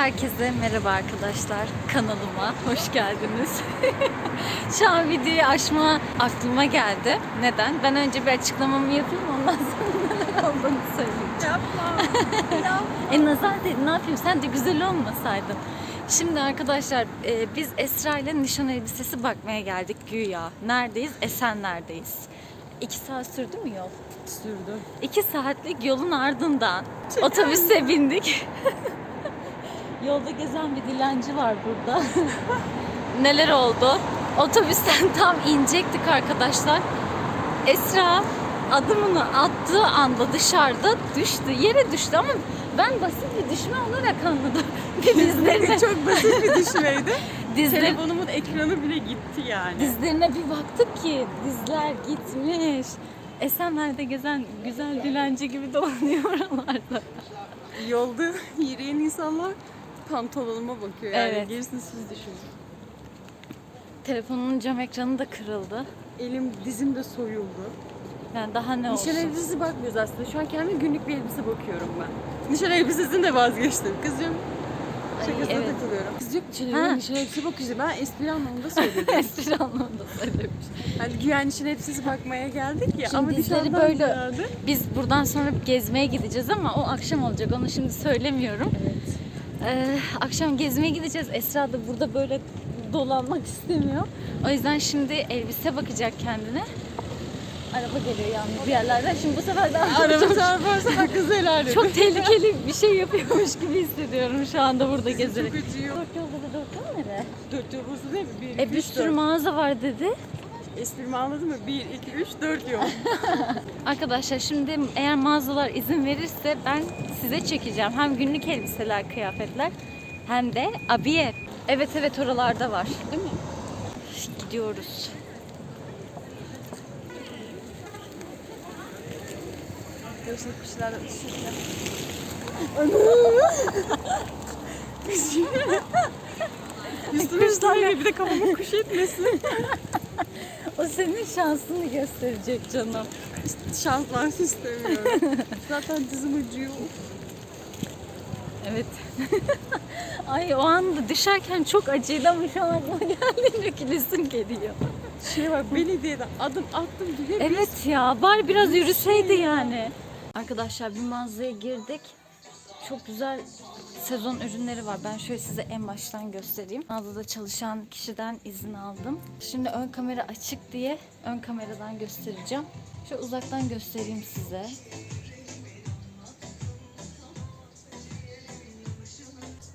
Herkese merhaba arkadaşlar. Kanalıma hoş geldiniz. Şu an videoyu açma aklıma geldi. Neden? Ben önce bir açıklamamı yapayım ondan sonra neler olduğunu söyleyeyim. Yapma. E nazar dedi ne yapayım sen de güzel olmasaydın. Şimdi arkadaşlar e, biz Esra ile nişan elbisesi bakmaya geldik güya. Neredeyiz? Esenler'deyiz. İki saat sürdü mü yol? Sürdü. İki saatlik yolun ardından otobüse bindik. Yolda gezen bir dilenci var burada. Neler oldu? Otobüsten tam inecektik arkadaşlar. Esra adımını attığı anda dışarıda düştü. Yere düştü ama ben basit bir düşme olarak anladım. Dizlerine, Çok basit bir düşmeydi. dizler, Telefonumun ekranı bile gitti yani. dizlerine bir baktık ki dizler gitmiş. Esenler'de gezen güzel dilenci gibi dolanıyor oralarda. Yolda yürüyen insanlar pantolonuma bakıyor yani. Evet. Gerisini siz düşünün. Telefonun cam ekranı da kırıldı. Elim dizim de soyuldu. Yani daha ne olsun. Nişan elbisesi bakmıyoruz aslında. Şu an kendime günlük bir elbise bakıyorum ben. Nişan elbisesinden de vazgeçtim. Kızcığım şakasına evet. takılıyorum. Kız yok Ha. nişan elbisesi bakıyoruz. Ben espri anlamında söyledim. Espri anlamında söylemiş. hani güya nişan elbisesi bakmaya geldik ya. Şimdi ama dizleri böyle- ziyade- Biz buradan sonra bir gezmeye gideceğiz ama o akşam olacak. Onu şimdi söylemiyorum. Evet. Ee, akşam gezmeye gideceğiz. Esra da burada böyle dolanmak istemiyor. O yüzden şimdi elbise bakacak kendine. Araba geliyor yalnız bir yerlerden. Şimdi bu sefer de Araba çarparsa hakkınızı helal edin. çok tehlikeli bir şey yapıyormuş gibi hissediyorum şu anda burada gezerek. Çok acıyor. Dört yolda da dört yol nere? Dört yol burası değil mi? Bir, E bir üç, sürü dört. mağaza var dedi. Esprimi anladın mı? Bir, iki, üç, dört yol. Arkadaşlar şimdi eğer mağazalar izin verirse ben size çekeceğim. Hem günlük elbiseler, kıyafetler hem de abiye. Evet evet oralarda var. Değil mi? Gidiyoruz. Yoksa üşütme. Üstüme üstüme bir de kafama kuş etmesin. O senin şansını gösterecek canım. Şanslansı istemiyorum. Zaten dizim acıyor. Evet. Ay o anda düşerken çok acıydı ama şu an aklıma geldiğinde gülesim geliyor. Şey var belediyeden adım attım diye Evet ya bari biraz yürüseydi yani. Arkadaşlar bir mağazaya girdik. Çok güzel sezon ürünleri var. Ben şöyle size en baştan göstereyim. Mağazada çalışan kişiden izin aldım. Şimdi ön kamera açık diye ön kameradan göstereceğim. Şöyle uzaktan göstereyim size.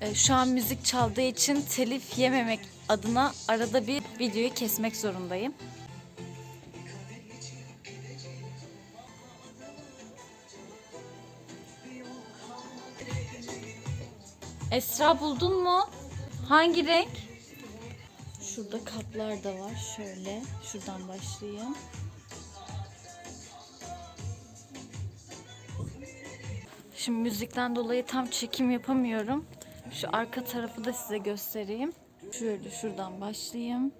Ee, Şu an müzik çaldığı için telif yememek adına arada bir videoyu kesmek zorundayım. Esra buldun mu? Hangi renk? Şurada kaplar da var. Şöyle. Şuradan başlayayım. Şimdi müzikten dolayı tam çekim yapamıyorum. Şu arka tarafı da size göstereyim. Şöyle şuradan başlayayım.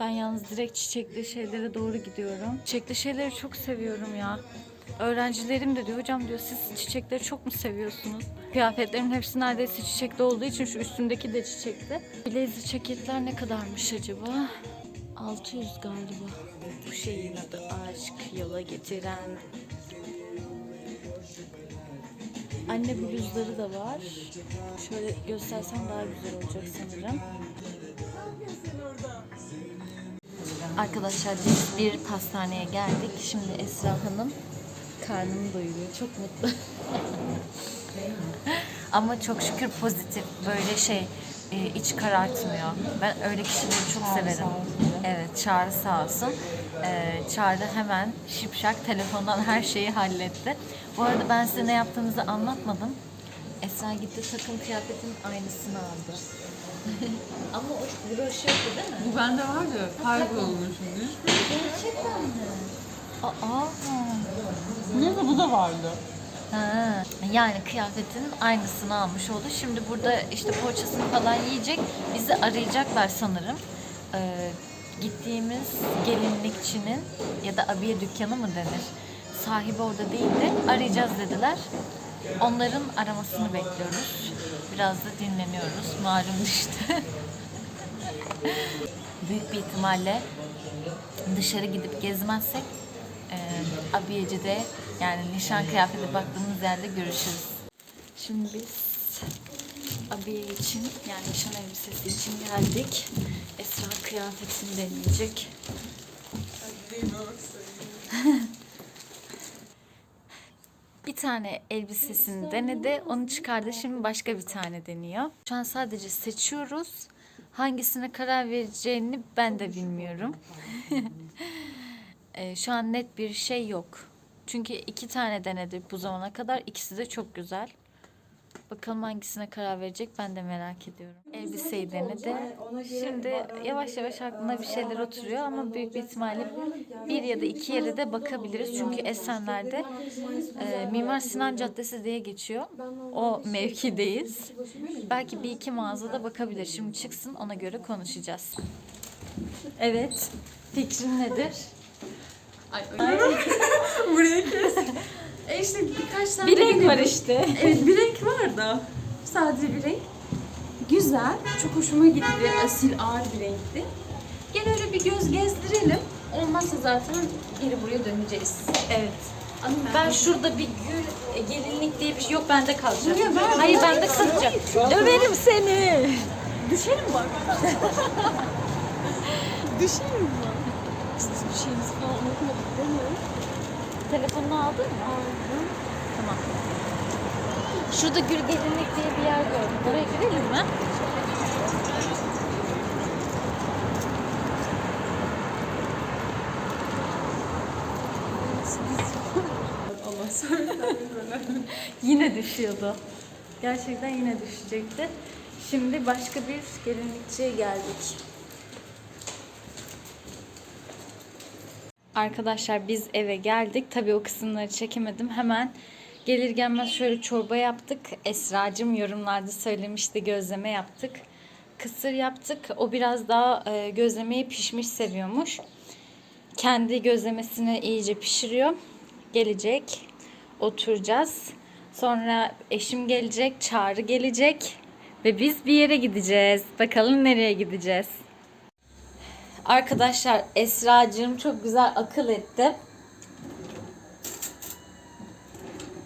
Ben yalnız direkt çiçekli şeylere doğru gidiyorum. Çiçekli şeyleri çok seviyorum ya. Öğrencilerim de diyor hocam diyor siz çiçekleri çok mu seviyorsunuz? Kıyafetlerimin hepsi neredeyse çiçekli olduğu için şu üstümdeki de çiçekli. Blazer ceketler ne kadarmış acaba? 600 galiba. Bu şeyin adı aşk yola getiren. Anne bluzları da var. Şöyle göstersem daha güzel olacak sanırım. Arkadaşlar biz bir pastaneye geldik. Şimdi Esra Hanım karnını doyuruyor. Çok mutlu. Ama çok şükür pozitif. Böyle şey e, iç karartmıyor. Ben öyle kişileri çok severim. Evet Çağrı sağ olsun. E, Çağrı hemen şipşak telefondan her şeyi halletti. Bu arada ben size ne yaptığınızı anlatmadım. Esra gitti takım kıyafetin aynısını aldı. Ama o broşu yoktu değil mi? Bu bende vardı. Kaybolmuş şimdi. Gerçekten mi? Aa. Neyse bu da vardı. Ha, yani kıyafetin aynısını almış oldu. Şimdi burada işte poğaçasını falan yiyecek. Bizi arayacaklar sanırım. Ee, gittiğimiz gelinlikçinin ya da abiye dükkanı mı denir? Sahibi orada değildi. Arayacağız dediler. Onların aramasını bekliyoruz. Biraz da dinleniyoruz. Malum işte. Büyük bir ihtimalle dışarı gidip gezmezsek e, abiyecide yani nişan kıyafeti baktığımız yerde görüşürüz. Şimdi biz abiye için yani nişan elbisesi için geldik. Esra kıyafetini deneyecek. bir tane elbisesini denedi. Onu çıkardı. Şimdi başka bir tane deniyor. Şu an sadece seçiyoruz. Hangisine karar vereceğini ben de bilmiyorum. Ee, şu an net bir şey yok. Çünkü iki tane denedi bu zamana kadar. İkisi de çok güzel. Bakalım hangisine karar verecek ben de merak ediyorum. Elbiseyi denedi. Şimdi yavaş yavaş aklına bir şeyler oturuyor ama büyük bir ihtimalle bir ya da iki yere de bakabiliriz. Çünkü Esenler'de e, Mimar Sinan Caddesi diye geçiyor. O mevkideyiz. Belki bir iki mağazada bakabilir. Şimdi çıksın ona göre konuşacağız. Evet. Fikrin nedir? Buraya kes. E işte birkaç tane Bir renk var işte. Evet bir renk var da. Sadece bir renk. Güzel. Çok hoşuma gitti. Asil ağır bir renkti. Gel öyle bir göz gezdirelim. Olmazsa zaten geri buraya döneceğiz. Evet. Mı? Ben şurada bir gül e, gelinlik diye bir şey yok bende kalacak. Buraya ver, Hayır bende kalacak. Döverim seni. Düşerim bak. Düşerim bak. İşte bir şeyimizi falan unutmadık değil mi? Telefonunu aldın mı? Aldım. Tamam. Şurada gül gelinlik diye bir yer gördüm. Oraya girelim mi? Allah söylesin Yine düşüyordu. Gerçekten yine düşecekti. Şimdi başka bir gelinlikçiye geldik. Arkadaşlar biz eve geldik. Tabii o kısımları çekemedim. Hemen gelir gelmez şöyle çorba yaptık. Esra'cığım yorumlarda söylemişti gözleme yaptık. Kısır yaptık. O biraz daha e, gözlemeyi pişmiş seviyormuş. Kendi gözlemesini iyice pişiriyor. Gelecek. Oturacağız. Sonra eşim gelecek, Çağrı gelecek ve biz bir yere gideceğiz. Bakalım nereye gideceğiz. Arkadaşlar Esra'cığım çok güzel akıl etti.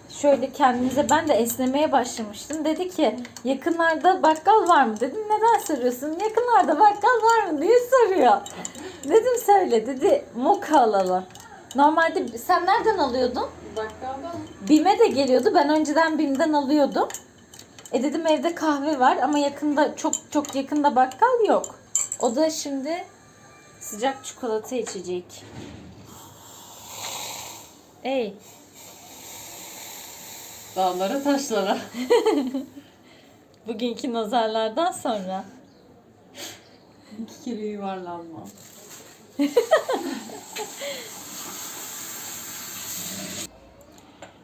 Şöyle kendimize ben de esnemeye başlamıştım. Dedi ki yakınlarda bakkal var mı? Dedim neden soruyorsun? Yakınlarda bakkal var mı diye soruyor. Dedim söyle dedi moka alalım. Normalde sen nereden alıyordun? Bakkaldan. Bime de geliyordu. Ben önceden Bim'den alıyordum. E dedim evde kahve var ama yakında çok çok yakında bakkal yok. O da şimdi sıcak çikolata içecek. Ey. Dağlara taşlara. Bugünkü nazarlardan sonra. İki kere yuvarlanma.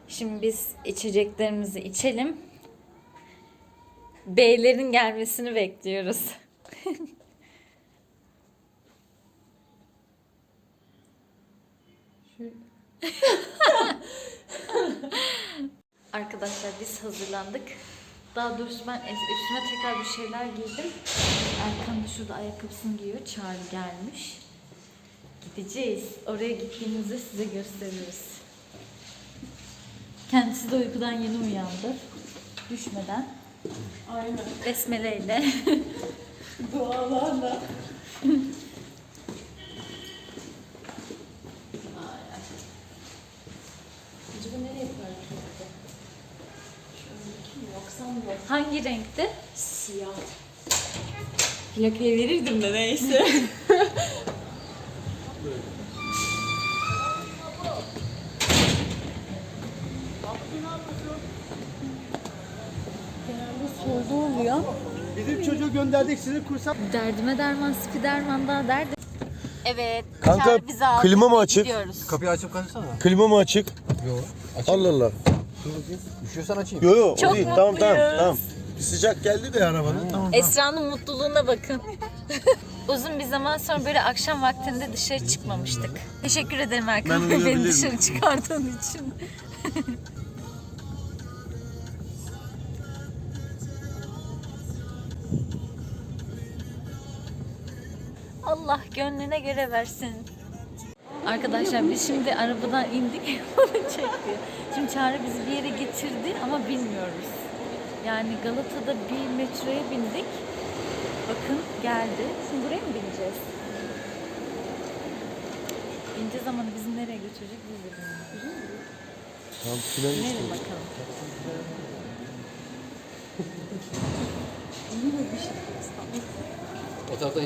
Şimdi biz içeceklerimizi içelim. Beylerin gelmesini bekliyoruz. Şöyle. Arkadaşlar biz hazırlandık. Daha doğrusu ben üstüme tekrar bir şeyler giydim. Erkan da şurada ayakkabısını giyiyor. Çağrı gelmiş. Gideceğiz. Oraya gittiğimizde size gösteririz. Kendisi de uykudan yeni uyandı. Düşmeden. Aynen. Besmeleyle. Dualarla. Acaba nereye park etti? Şöyle kim yoksam yok. Hangi renkti? Siyah. Plakayı verirdim de neyse. Genelde solda oluyor. Bizim çocuğu gönderdik sizi kursa. Derdime derman, spiderman daha derdi. Evet. Kanka, klima mı açık? Gidiyoruz. Kapıyı açıp konuşsana. Klima mı açık? Yok. Açayım. Allah Allah. Üşüyorsan açayım. Yo yo o Çok değil. Tamam tamam tamam. Bir sıcak geldi de arabanın. Tamam. Esra'nın mutluluğuna bakın. Uzun bir zaman sonra böyle akşam vaktinde dışarı çıkmamıştık. Teşekkür ederim Erkan Ben beni dışarı çıkardığın için. Allah gönlüne göre versin. Arkadaşlar biz şimdi arabadan indik. Onu çekti. Şimdi Çağrı bizi bir yere getirdi ama bilmiyoruz. Yani Galata'da bir metroya bindik. Bakın geldi. Şimdi buraya mı bineceğiz? Bineceğiz ama bizi nereye götürecek biz de bilmiyoruz. Tam Nereye bakalım.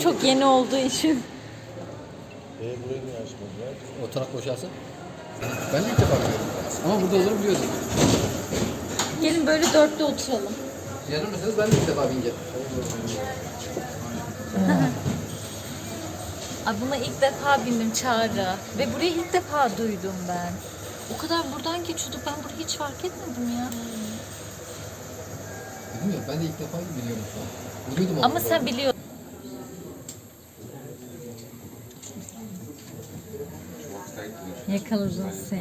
Çok yeni olduğu için. E burayı niye açmadılar? O taraf boşalsın. Ben de ilk defa biliyorum. Ama burada olur biliyordum. Gelin böyle dörtte oturalım. Yanılmıyorsanız ben de ilk defa bineceğim. Ay buna ilk defa bindim Çağrı. Ve burayı ilk defa duydum ben. O kadar buradan geçiyorduk. Ben burayı hiç fark etmedim ya. Dedim ya ben de ilk defa biliyorum şu an. Biliyordum Ama sen biliyorsun. Yakaladım seni.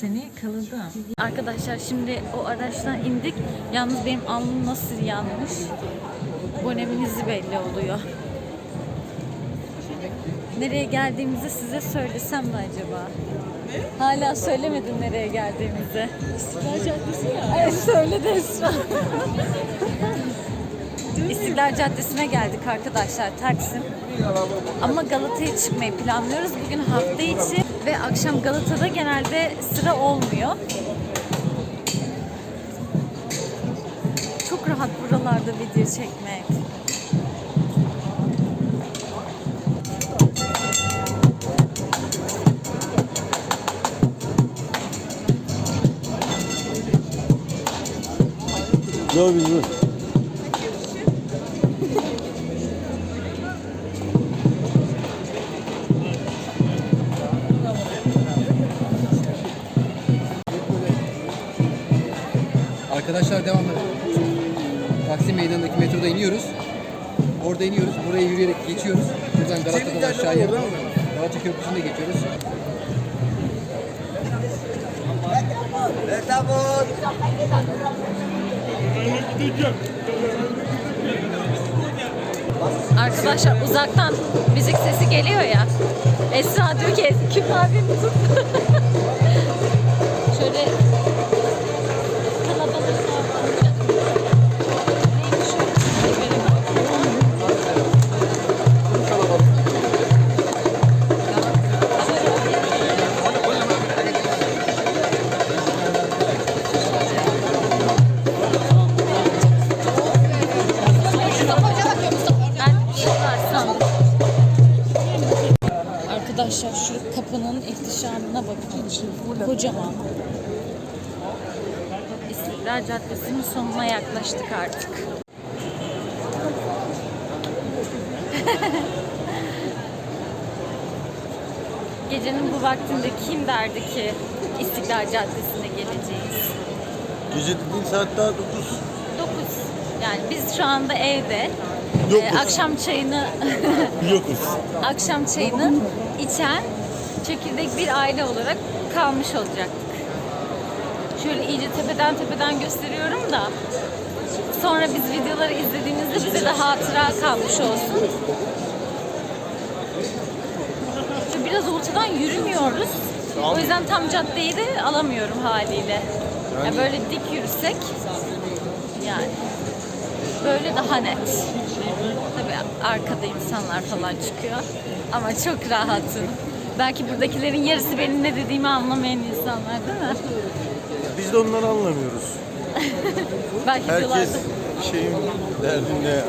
Seni yakaladım. Arkadaşlar şimdi o araçtan indik. Yalnız benim alnım nasıl yanmış. Bonemin izi belli oluyor. Nereye geldiğimizi size söylesem mi acaba? Hala söylemedim nereye geldiğimizi. İstiklal Caddesi ya. Evet söyledi Esra. İstiklal Caddesi'ne geldik arkadaşlar Taksim. Ama Galata'ya çıkmayı planlıyoruz. Bugün hafta içi ve akşam Galata'da genelde sıra olmuyor. Çok rahat buralarda video çekmek. Dur bir Buraya yürüyerek geçiyoruz. Buradan Galata'dan aşağıya Galata Köprüsü'nde geçiyoruz. Arkadaşlar uzaktan müzik sesi geliyor ya. Esra diyor ki Küp abim tut. şu kapının ihtişamına bakın. Kocaman. İstiklal Caddesi'nin sonuna yaklaştık artık. Gecenin bu vaktinde kim derdi ki İstiklal Caddesi'ne geleceğiz? Gece dediğin saat daha 9. 9. Yani biz şu anda evde. Yokuz. Ee, akşam çayını Yokuz. akşam çayını içen çekirdek bir aile olarak kalmış olacaktık. Şöyle iyice tepeden tepeden gösteriyorum da sonra biz videoları izlediğimizde bize de hatıra kalmış olsun. Biraz ortadan yürümüyoruz. O yüzden tam caddeyi de alamıyorum haliyle. Ya böyle dik yürüsek yani böyle daha net. Tabii arkada insanlar falan çıkıyor. Ama çok rahatım. Belki buradakilerin yarısı benim ne dediğimi anlamayan insanlar değil mi? Biz de onları anlamıyoruz. Belki Herkes diyorlardı. şeyin derdinde.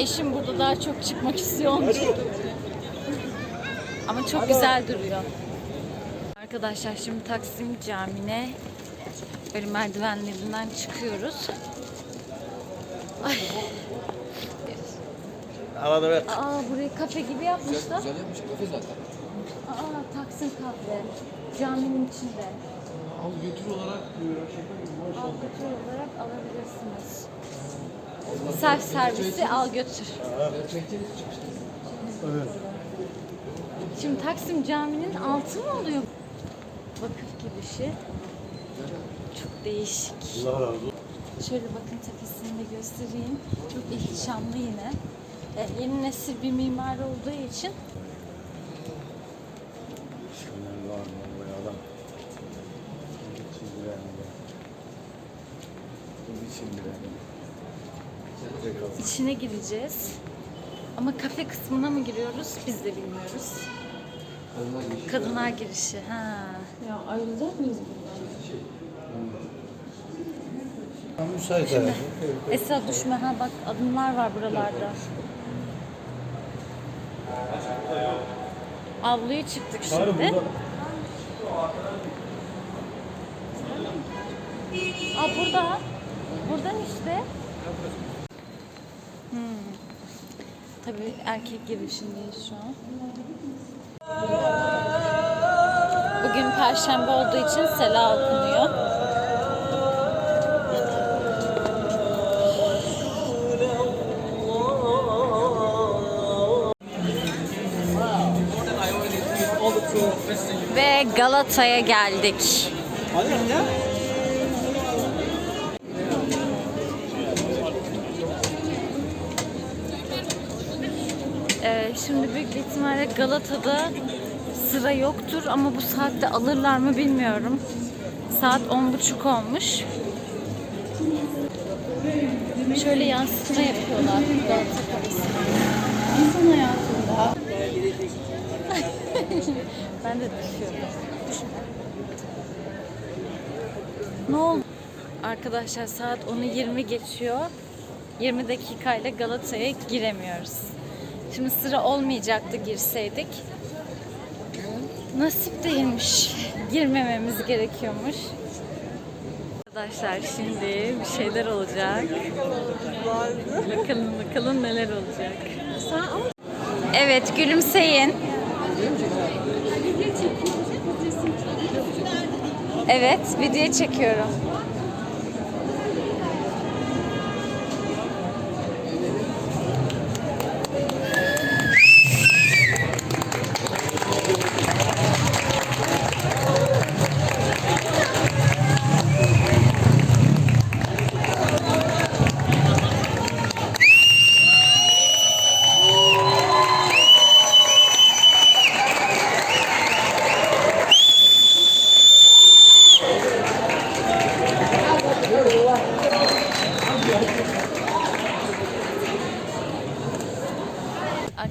Eşim burada daha çok çıkmak istiyor onun için. Ama çok güzel duruyor. Arkadaşlar şimdi Taksim Camii'ne böyle merdivenlerinden çıkıyoruz. Ay. Arada ver. Aa burayı kafe gibi yapmışlar. Güzel yapmış kafe zaten. Aa Taksim Kahve. Caminin içinde. Al götür olarak Al götür olarak alabilirsiniz. Self servisi al götür. Evet. Şimdi Taksim Camii'nin altı mı oluyor? Vakıf girişi. Çok değişik. Allah razı olsun. Şöyle bakın tepesini de göstereyim. Çok ihtişamlı yine. E, yeni nesil bir mimar olduğu için Şunlar var mı bu adam? Çizdiren de. Bu çizdiren de. İçine gireceğiz. Ama kafe kısmına mı giriyoruz biz de bilmiyoruz. Kadınlar yeşil. Kadınlar girişi. Ha. Ya ayrılacak mıyız buradan? Müsait hayatım. Esra düşme ha bak adımlar var buralarda. Avluya çıktık şimdi. Aa burada. Buradan işte. Hmm. Tabii erkek girişindeyiz şu an. Bugün perşembe olduğu için sela okunuyor. Ve Galata'ya geldik. Ee, şimdi büyük ihtimalle Galata'da sıra yoktur ama bu saatte alırlar mı bilmiyorum. Saat on buçuk olmuş. Şöyle yansıtma yapıyorlar Galata Kalesi'ne. İnsan hayatında ben de düşüyorum. Ne oldu? Arkadaşlar saat 10'u 20 geçiyor. 20 dakikayla Galata'ya giremiyoruz. Şimdi sıra olmayacaktı girseydik. Nasip değilmiş. Girmememiz gerekiyormuş. Arkadaşlar şimdi bir şeyler olacak. Bakalım bakalım neler olacak. Evet gülümseyin. Evet video çekiyorum.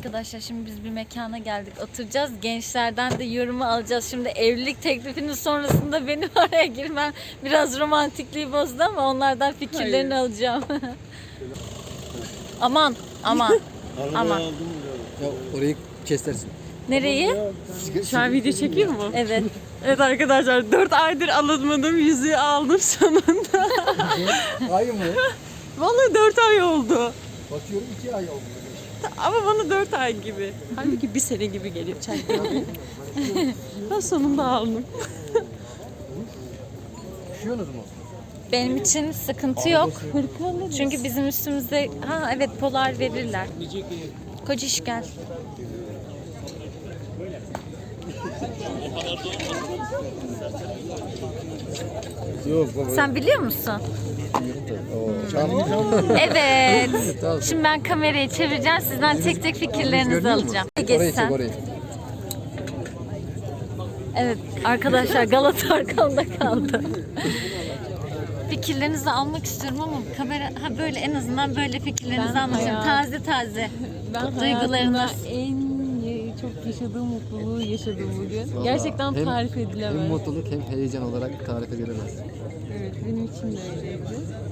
Arkadaşlar şimdi biz bir mekana geldik oturacağız. Gençlerden de yorumu alacağız. Şimdi evlilik teklifinin sonrasında benim araya girmem biraz romantikliği bozdu ama onlardan fikirlerini alacağım. aman aman. Aman. Ya orayı kestersin. Nereyi? Şu an video çekiyor mu? Evet. Evet arkadaşlar 4 aydır alınmadım yüzüğü aldım sonunda. Ay mı? Vallahi 4 ay oldu. Bakıyorum iki ay oldu. Ama bana 4 ay gibi. Halbuki bir sene gibi geliyor çay Ben sonunda aldım. Üşüyorsunuz mu? Benim için sıkıntı yok. Çünkü bizim üstümüzde ha evet polar verirler. Kociş gel. Yok baba. Sen biliyor musun? Evet. Şimdi ben kamerayı çevireceğim. Sizden tek tek fikirlerinizi alacağım. Orayı çek. Evet arkadaşlar Galata arkamda kaldı. Fikirlerinizi almak istiyorum ama kamera ha böyle en azından böyle fikirlerinizi Ben anlatın. hayat- Taze taze. Ben Duygularınız. en Çok yaşadığım mutluluğu yaşadım bugün. Vallahi Gerçekten hem- tarif Hem edilemez. mutluluk hem heyecan olarak tarif edilemez. Evet benim için de öyleydi.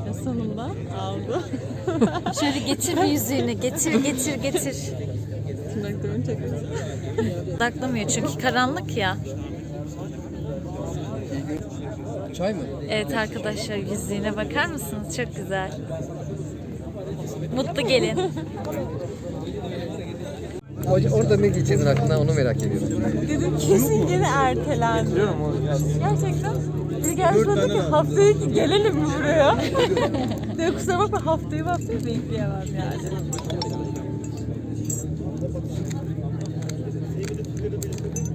Ve sonunda aldı. Şöyle getir bir yüzüğünü. Getir getir getir. Tırnaklarım çok güzel. Odaklamıyor çünkü karanlık ya. Çay mı? Evet arkadaşlar yüzüğüne bakar mısınız? Çok güzel. Mutlu gelin. Orada ne geçirdin aklına onu merak ediyorum. Dedim kesin gene ertelendi. Gerçekten. Bana dedi ki haftaya ki gelelim mi buraya? Dedim kusura bakma haftayı haftayı bekleyemem yani.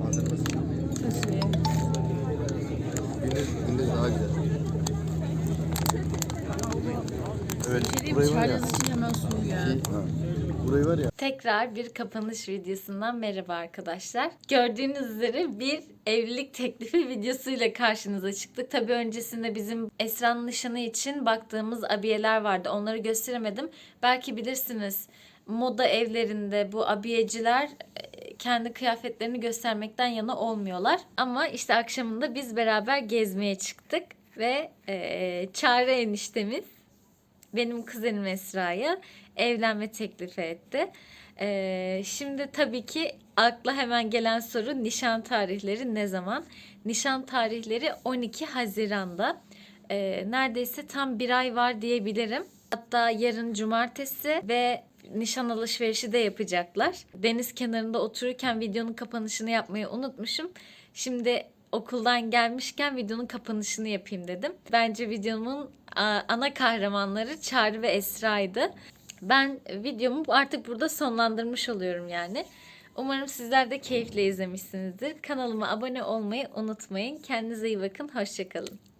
Hazır mısın? Gündüz, gündüz daha güzel. Evet. Burayı var ya. hemen soğuyor. Burayı var ya. Tekrar bir kapanış videosundan merhaba arkadaşlar. Gördüğünüz üzere bir evlilik teklifi videosuyla karşınıza çıktık. Tabii öncesinde bizim Esra'nın nişanı için baktığımız abiyeler vardı. Onları gösteremedim. Belki bilirsiniz moda evlerinde bu abiyeciler e, kendi kıyafetlerini göstermekten yana olmuyorlar. Ama işte akşamında biz beraber gezmeye çıktık ve e, Çağrı eniştemiz benim kuzenim Esra'ya evlenme teklifi etti. Ee, şimdi tabii ki akla hemen gelen soru nişan tarihleri ne zaman? Nişan tarihleri 12 Haziran'da. Ee, neredeyse tam bir ay var diyebilirim. Hatta yarın cumartesi ve nişan alışverişi de yapacaklar. Deniz kenarında otururken videonun kapanışını yapmayı unutmuşum. Şimdi okuldan gelmişken videonun kapanışını yapayım dedim. Bence videomun ana kahramanları Çağrı ve Esra'ydı. Ben videomu artık burada sonlandırmış oluyorum yani. Umarım sizler de keyifle izlemişsinizdir. Kanalıma abone olmayı unutmayın. Kendinize iyi bakın. Hoşçakalın.